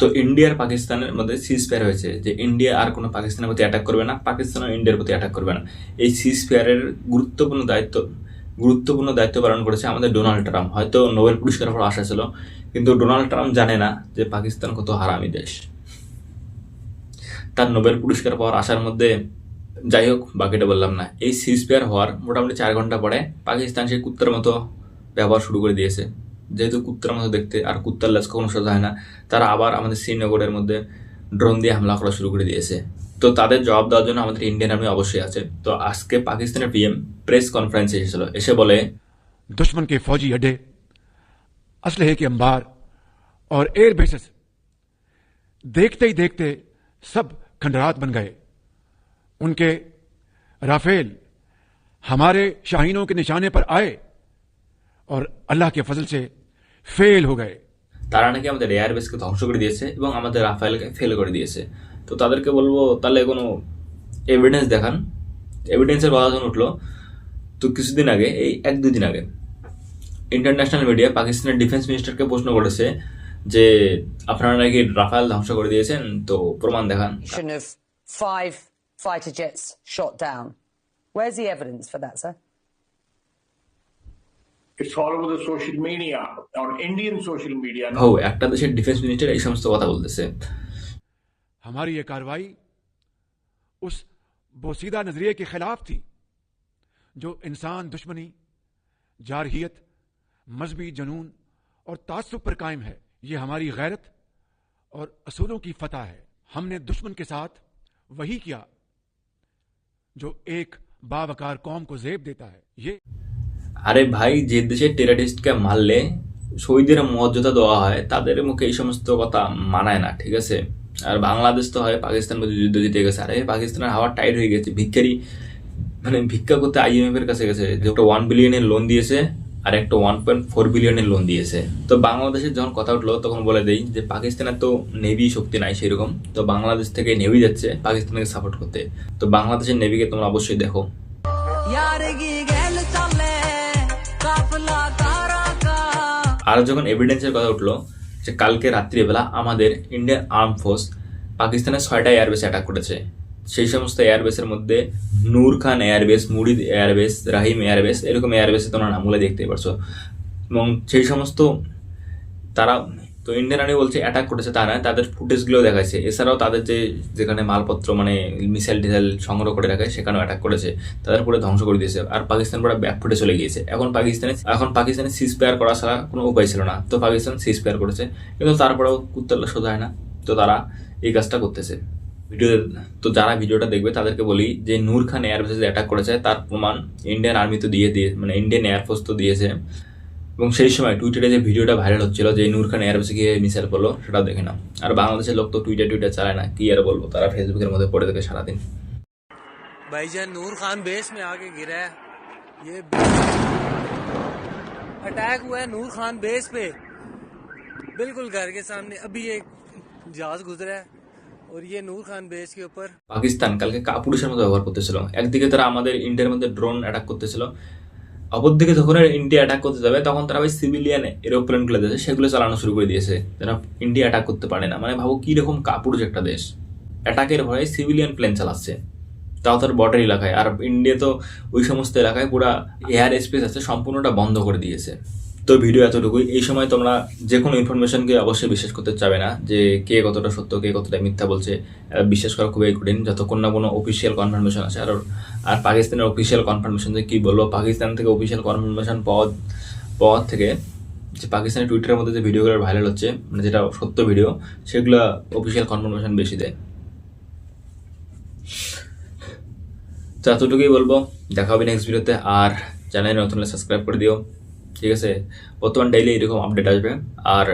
তো ইন্ডিয়ার পাকিস্তানের মধ্যে সিজ ফেয়ার হয়েছে। যে ইন্ডিয়া আর কোনো পাকিস্তানের প্রতি অ্যাটাক করবে না পাকিস্তানও ইন্ডিয়ার প্রতি অ্যাটাক করবে না। এই সিজ ফেয়ারের গুরুত্বপূর্ণ দায়িত্ব গুরুত্বপূর্ণ দায়িত্ব পালন করেছে আমাদের ডোনাল্ড ট্রাম্প হয়তো নোবেল পুরস্কার পাওয়ার আশা ছিল, কিন্তু ডোনাল্ড ট্রাম্প জানে না যে পাকিস্তান কত হারামি দেশ। তার নোবেল পুরস্কার পাওয়ার আশার মধ্যে যাই হোক, বাকিটা বললাম না। এই সিজ ফেয়ার হওয়ার মোটামুটি চার ঘণ্টা পরে পাকিস্তান সেই কুত্তার মতো ব্যবহার শুরু করে দিয়েছে। যেহেতু কুত্তার মতো দেখতে আর কুত্তার লেজ কখনো সোজা হয় না তারা আবার আমাদের শ্রীনগরের মধ্যে ড্রোন দিয়ে হামলা করা শুরু করে দিয়েছে তো তাদের জবাব দেওয়ার জন্য আমাদের ইন্ডিয়ান আর্মি অবশ্যই আছে তো আজকে পাকিস্তানের পিএম প্রেস কনফারেন্সে এসেছিল এসে বলে दुश्मन के फौजी अड्डे असलहे के अंबार और एयर बेसेस देखते ही देखते सब खंडरात बन गए उनके राफेल हमारे शाहीनों के निशाने पर आए और अल्लाह के फजल से ফেল হো গায়ে তারা নাকি আমাদের এয়ারবেসকে ধ্বংস করে দিয়েছে এবং আমাদের রাফায়েলকে ফেল করে দিয়েছে। তো তাদেরকে বলব তাহলে কোনো এভিডেন্স দেখান। এভিডেন্সের কথা যখন উঠল তো কিছুদিন আগে এই এক দুদিন আগে ইন্টারন্যাশনাল মিডিয়া পাকিস্তানের ডিফেন্স মিনিস্টারকে প্রশ্ন করেছে যে আপনারা নাকি রাফায়েল ধ্বংস করে দিয়েছেন? তো প্রমাণ দেখান। Five fighter jets shot down. Where's the evidence for that, sir? হো একটা দেশের ডিফেন্স মিনিস্টার এই সমস্ত কথা বলতেছে हमारी ये कार्रवाई उस बोसीदा नजरिए के खिलाफ थी जो इंसान दुश्मनी जारहियत मजहबी जनून और तासुब पर कायम है ये हमारी गैरत और असूलों की फतह है हमने दुश्मन के साथ वही किया जो एक बावकार कौम को जेब देता है ये আরে ভাই, যে দেশে টেরারিস্টকে মারলে শহীদের মর্যাদা দেওয়া হয়, তাদের মুখে এই সমস্ত কথা মানায় না, ঠিক আছে? আর বাংলাদেশ তো হয় পাকিস্তান মধ্যে যুদ্ধ জিতে গেছে। আরে পাকিস্তানের হাওয়া টাইট হয়ে গেছে, ভিক্ষারি মানে ভিক্ষা করতে আইএমএফ এর কাছে গেছে, যে একটা ওয়ান বিলিয়নের লোন দিয়েছে আর একটা ওয়ান পয়েন্ট ফোর বিলিয়নের লোন দিয়েছে। তো বাংলাদেশের যখন কথা উঠল, তখন বলে দেই যে পাকিস্তানের তো নেভি শক্তি নাই সেরকম, তো বাংলাদেশ থেকে নেভি যাচ্ছে পাকিস্তানকে সাপোর্ট করতে। তো বাংলাদেশের নেভিকে তোমরা অবশ্যই দেখো। আর যখন এভিডেন্সের কথা উঠল যে কালকে রাত্রিবেলা আমাদের ইন্ডিয়ান আর্ম ফোর্স পাকিস্তানের ছয়টা এয়ারবেস অ্যাটাক করেছে। সেই সমস্ত এয়ারবেসের মধ্যে Noor Khan airbase Murid airbase Rahim airbase এরকম এয়ারবেসে তোমরা নামগুলো দেখতে পারছ। এবং সেই সমস্ত তারা তো ইন্ডিয়ান আর্মি বলছে অ্যাটাক করেছে তারা, তাদের ফুটেজগুলো দেখাচ্ছে এছাড়াও তাদের যে, যেখানে মালপত্র মানে মিসাইল টিসাইল সংগ্রহ করে রাখে সেখানেও অ্যাটাক করেছে। তাদের পুরো ধ্বংস করে দিয়েছে। আর পাকিস্তান পুরো ব্যাক ফুটে চলে গিয়েছে। এখন পাকিস্তানে এখন পাকিস্তানে সিজ পেয়ার করা ছাড়া কোনো উপায় ছিল না। তো পাকিস্তান সিজ পেয়ার করেছে। কিন্তু তারপরেও কুত্তাল্লা সোজা হয় না। তো তারা এই কাজটা করতেছে। ভিডিও তো যারা ভিডিওটা দেখবে, তাদেরকে বলি যে নূর খান এয়ারবেসে যে অ্যাটাক করেছে, তার প্রমাণ ইন্ডিয়ান আর্মি তো দিয়ে দিয়ে মানে ইন্ডিয়ান এয়ারফোর্স তো দিয়েছে। এবং সেই সময় টুইটারে যে ভিডিওটা ভাইরাল হচ্ছিল যে নূর খান এয়ারবেসে গিয়ে মিসাইল করলো সেটাও দেখে নাও আর বাংলাদেশের লোক তো টুইটার টুইটার চালায় না কি আর বলবো তারা ফেসবুকের মধ্যে পড়ে থাকে সারাদিন भाईजान नूर खान बेस में आके गिरा है ये अटैक हुआ है नूर खान बेस पे बिल्कुल घर के सामने अभी एक जहाज गुजरा है और ये नूर खान बेस के ऊपर পাকিস্তান কালকে কাপুরুষের মতো ব্যবহার করতেছিল একদিকে তারা আমাদের ইন্ডিয়ার মধ্যে ড্রোন অ্যাটাক করতেছিল অপরদিকে যখন ইন্ডিয়া অ্যাটাক করতে যাবে, তখন তারা ওই সিভিলিয়ান এরোপ্লেনগুলো দেশে সেগুলো চালানো শুরু করে দিয়েছে। যেন ইন্ডিয়া অ্যাটাক করতে পারে না। মানে ভাবো কীরকম কাপুরুষ একটা দেশ। অ্যাটাকের ভয়ে সিভিলিয়ান প্লেন চালাচ্ছে। তাও তার বর্ডার এলাকায়। আর ইন্ডিয়া তো ওই সমস্ত এলাকায় পুরা এয়ার স্পেস আছে, সম্পূর্ণটা বন্ধ করে দিয়েছে। তো ভিডিও এতটুকুই। এই সময় তোমরা যে কোনো ইনফরমেশনকে অবশ্যই বিশ্বাস করতে চাবে না, যে কে কতটা সত্য, কে কতটা মিথ্যা বলছে। বিশ্বাস করা খুবই কঠিন। যতক্ষণ না কোনো অফিসিয়াল কনফার্মেশন আছে আর আর পাকিস্তানের অফিসিয়াল কনফার্মেশন যে কি বলব, পাকিস্তান থেকে অফিসিয়াল কনফার্মেশন পাওয়া পাওয়ার থেকে যে পাকিস্তানের টুইটারের মধ্যে যে ভিডিওগুলো ভাইরাল হচ্ছে মানে যেটা সত্য ভিডিও সেগুলো অফিসিয়াল কনফার্মেশন বেশি দেয়। তো এতটুকুই বলব। দেখা হবে নেক্সট ভিডিওতে আর চ্যানেল নতুন সাবস্ক্রাইব করে দিও। ঠিক আছে? বর্তমান ডেইলি এরকম আপডেট আসবে। আর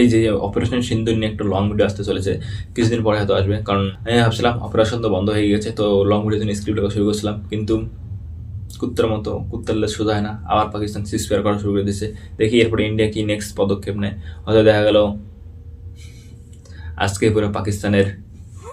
এই যে অপারেশন সিন্ধু নিয়ে একটা লং ভিডিও আসতে চলেছে, কিছুদিন পরে হয়তো আসবে। কারণ, আমি ভাবছিলাম অপারেশন তো বন্ধ হয়ে গেছে, তো লং ভিডিও জন্য স্ক্রিপ্ট লেখা শুরু করছিলাম। কিন্তু কুত্তার মতো, কুত্তার লেজ সোজা হয় না। আবার পাকিস্তান সিসপেয়ার করা শুরু করে দিয়েছে। দেখি এরপরে ইন্ডিয়া কি নেক্সট পদক্ষেপ নেয়। হয়তো দেখা গেল, আজকে পুরো পাকিস্তানের